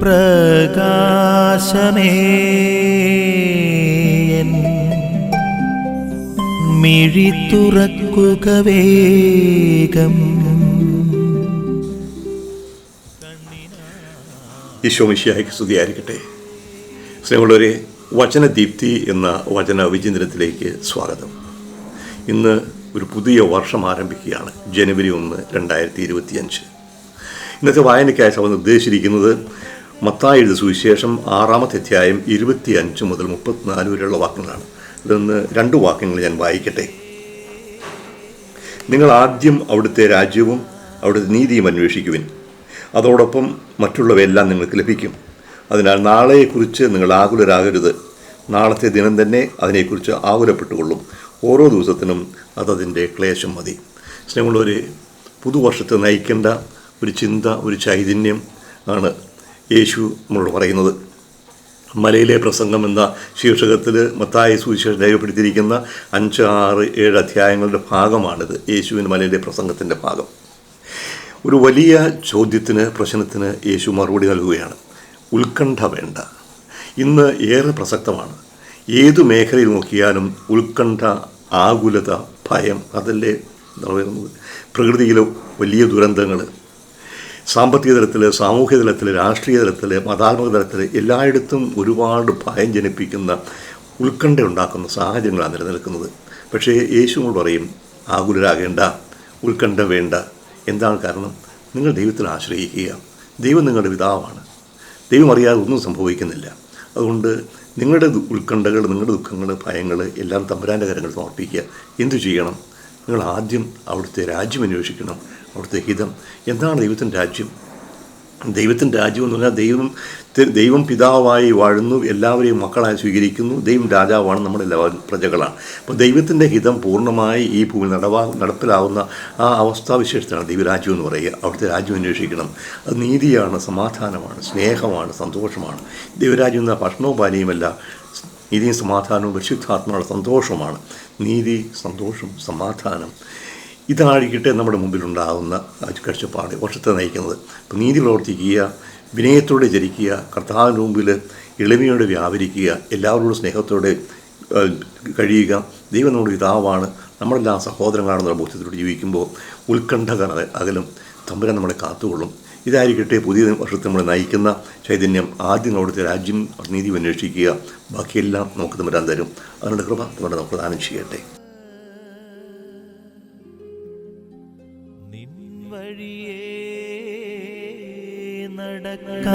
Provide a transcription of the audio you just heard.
പ്രകാശമേ. മിഴി തുറക്കുക വേഗം. ഈശോമിശിയായിക്ക് സ്തുതിയായിരിക്കട്ടെ. സ്നേഹമുള്ളവരെ വചനദീപ്തി എന്ന വചന വിചിന്തനത്തിലേക്ക് സ്വാഗതം. ഇന്ന് ഒരു പുതിയ വർഷം ആരംഭിക്കുകയാണ് ജനുവരി ഒന്ന് രണ്ടായിരത്തി ഇരുപത്തിയഞ്ച്. ഇന്നത്തെ വായനയ്ക്കായി സഭ നിർദ്ദേശിച്ചിരിക്കുന്നത് മത്തായി എഴുത സുവിശേഷം ആറാമത്തെ അധ്യായം ഇരുപത്തി അഞ്ച് മുതൽ മുപ്പത്തിനാല് വരെയുള്ള വാക്യങ്ങളാണ്. ഇതൊന്ന് രണ്ട് വാക്യങ്ങൾ ഞാൻ വായിക്കട്ടെ. നിങ്ങൾ ആദ്യം അവിടുത്തെ രാജ്യവും അവിടുത്തെ നീതിയും അന്വേഷിക്കുവിൻ. അതോടൊപ്പം മറ്റുള്ളവയെല്ലാം നിങ്ങൾക്ക് ലഭിക്കും. അതിനാൽ നാളെയെക്കുറിച്ച് നിങ്ങൾ ആകുലരാകരുത്. നാളത്തെ ദിനം തന്നെ അതിനെക്കുറിച്ച് ആകുലപ്പെട്ടുകൊള്ളും. ഓരോ ദിവസത്തിനും അതതിന്റെ ക്ലേശം മതി. സ്നേഹമുള്ളവരെ പുതുവർഷത്തെ നയിക്കേണ്ട ഒരു ചിന്ത ഒരു ചൈതന്യം ആണ് യേശു നമ്മളോട് പറയുന്നത്. മലയിലെ പ്രസംഗം എന്ന ശീർഷകത്തിൽ മത്തായി സുവിശേഷം രേഖപ്പെടുത്തിയിരിക്കുന്ന അഞ്ച് ആറ് ഏഴ് അധ്യായങ്ങളുടെ ഭാഗമാണിത്. യേശുവിന് മലയിലെ പ്രസംഗത്തിന്റെ ഭാഗം. ഒരു വലിയ ചോദ്യത്തിന് പ്രശ്നത്തിന് യേശു മറുപടി നൽകുകയാണ്. ഉത്കണ്ഠ വേണ്ട. ഇന്ന് ഏറെ പ്രസക്തമാണ്. ഏതു മേഖലയിൽ നോക്കിയാലും ഉത്കണ്ഠ ആകുലത ഭയം അതല്ലേ പ്രകൃതിയിലെ വലിയ ദുരന്തങ്ങൾ സാമ്പത്തിക തലത്തിൽ സാമൂഹ്യ തലത്തിൽ രാഷ്ട്രീയ തലത്തിൽ മതാത്മക തലത്തിൽ എല്ലായിടത്തും ഒരുപാട് ഭയം ജനിപ്പിക്കുന്ന ഉത്കണ്ഠ ഉണ്ടാക്കുന്ന സാഹചര്യങ്ങളാണ് നിലനിൽക്കുന്നത്. പക്ഷേ യേശുങ്ങൾ പറയും ആകുലരാകേണ്ട ഉത്കണ്ഠ വേണ്ട. എന്താണ് കാരണം? നിങ്ങൾ ദൈവത്തിൽ ആശ്രയിക്കുക. ദൈവം നിങ്ങളുടെ പിതാവാണ്. ദൈവം അറിയാതെ ഒന്നും സംഭവിക്കുന്നില്ല. അതുകൊണ്ട് നിങ്ങളുടെ ഉത്കണ്ഠകൾ നിങ്ങളുടെ ദുഃഖങ്ങൾ ഭയങ്ങൾ എല്ലാം തമ്പുരാന്റെ കരങ്ങൾ സമർപ്പിക്കുക. എന്തു ചെയ്യണം? നിങ്ങൾ ആദ്യം അവിടുത്തെ രാജ്യം അന്വേഷിക്കണം. അവിടുത്തെ ഹിതം. എന്താണ് ദൈവത്തിന്റെ രാജ്യം? ദൈവത്തിന്റെ രാജ്യം എന്ന് പറഞ്ഞാൽ ദൈവം ദൈവം പിതാവായി വാഴുന്നു എല്ലാവരെയും മക്കളായി സ്വീകരിക്കുന്നു ദൈവം രാജാവാണ് നമ്മളെല്ലാവരും പ്രജകളാണ്. അപ്പോൾ ദൈവത്തിന്റെ ഹിതം പൂർണമായി ഈ ഭൂമി നടവാ നടപ്പിലാവുന്ന ആ അവസ്ഥാവിശേഷത്തിലാണ് ദൈവരാജ്യം എന്ന് പറയുക. അവിടുത്തെ രാജ്യം അന്വേഷിക്കണം. അത് നീതിയാണ് സമാധാനമാണ് സ്നേഹമാണ് സന്തോഷമാണ്. ദൈവരാജ്യം എന്ന ഭക്ഷണവും പാനീയമല്ല നീതിയും സമാധാനവും പരിശുദ്ധാത്മാവുള്ള സന്തോഷമാണ്. നീതി സന്തോഷം സമാധാനം. ഇതായിരിക്കട്ടെ നമ്മുടെ മുമ്പിലുണ്ടാകുന്ന കാഴ്ചപ്പാട് വർഷത്തെ നയിക്കുന്നത്. അപ്പം നീതി പ്രവർത്തിക്കുക വിനയത്തോടെ ജനിക്കുക കർത്താവിന്റെ മുമ്പിൽ എളിമയോടെ വ്യാപരിക്കുക എല്ലാവരോടും സ്നേഹത്തോടെ കഴിയുക. ദൈവം നമ്മുടെ പിതാവാണ്. നമ്മളെല്ലാം സഹോദരങ്ങളാണെന്നുള്ള ബോധ്യത്തിലൂടെ ജീവിക്കുമ്പോൾ ഉത്കണ്ഠകർ അകലും തമ്പുരാൻ നമ്മളെ കാത്തുകൊള്ളും. ഇതായിരിക്കട്ടെ പുതിയ വർഷത്തെ നമ്മളെ നയിക്കുന്ന ചൈതന്യം. ആദ്യം അവിടുത്തെ രാജ്യം നീതി അന്വേഷിക്കുക. ബാക്കിയെല്ലാം നമുക്ക് തമ്പുരാൻ തരും അതിനുള്ള കൃപ നമ്മുടെ ദാനം ചെയ്യട്ടെ. വഴിയേ നടക്ക